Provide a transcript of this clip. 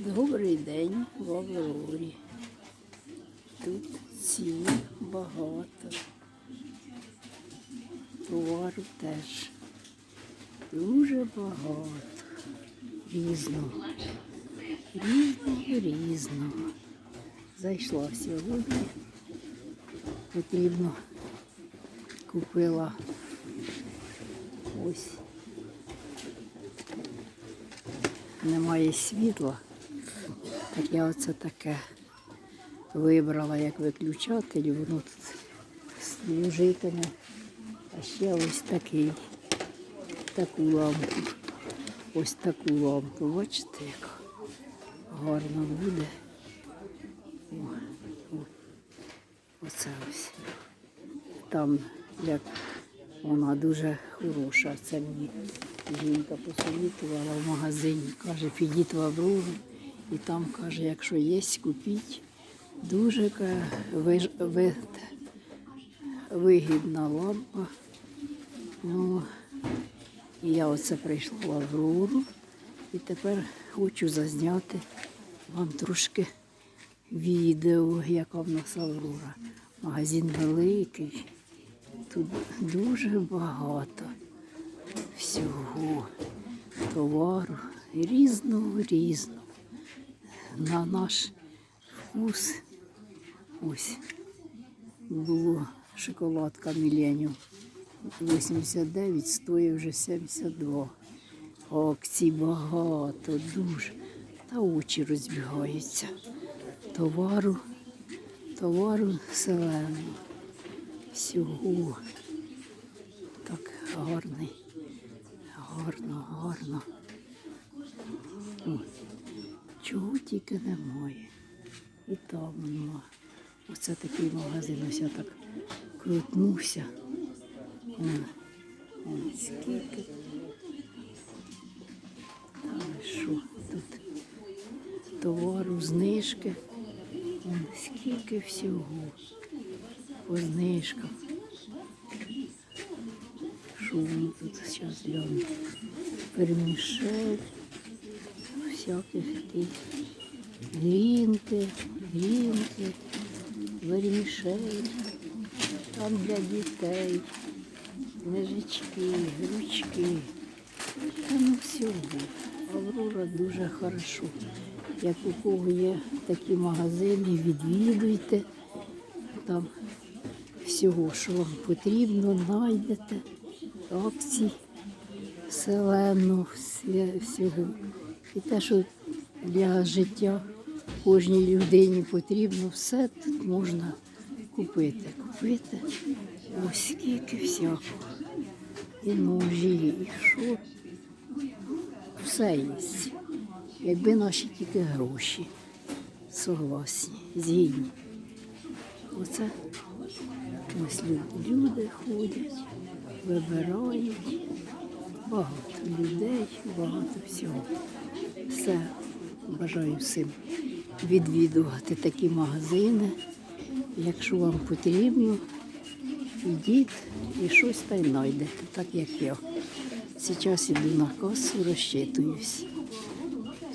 Добрий день в Аврорі. Тут цін багато. Товару теж дуже багато. Різного. Різного, різного. Зайшла сьогодні. Потрібно купила ось. Немає світла. Так я оце таке вибрала як виключатель, воно тут служитиме. А ще ось такий, таку лампу. Ось таку лампу. Бачите, яка гарно буде. О, о, оце ось. Там як вона дуже хороша. Це мені жінка посовітувала в магазині. Каже, підіть в Аврору. І там каже, якщо є, купіть. Дуже вигідна лампа. Ну, і я оце прийшла в Аврору. І тепер хочу зазняти вам трошки відео, яка в нас Аврора. Магазин великий. Тут дуже багато всього товару різного різного. На наш вкус ось було шоколадка Міленіум 89, стоїть вже 72. Акцій багато, дуже. Та очі розбігаються. Товару, товару селену. Всього. Так гарний. Гарно, гарно. О, чого тільки немає. І там нема. Оце такий магазин, ось я так крутнувся. О, о, скільки. Та що тут товару, знижки. О, скільки всього. По знижкам. Що воно тут зараз гляну? Перемішать. Всяких таких грінки, грінки, вермішель. Там для дітей. Книжечки, ручки. Та ну всього. Аврора дуже хорошо. Як у кого є такі магазини, відвідуйте. Там всього, що вам потрібно, знайдете. Акцій, селену, всього. І те, що для життя кожній людині потрібно, все тут можна купити. Купити ось скільки всякого. І ножі, і що. Все є. Якби наші тільки гроші. Согласні, згідні. Оце ось люди ходять, вибирають. Багато людей, багато всього. Все бажаю всім відвідувати такі магазини. Якщо вам потрібно, йдіть і щось та й знайдете, так як я. Зараз іду на касу, розчитуюсь.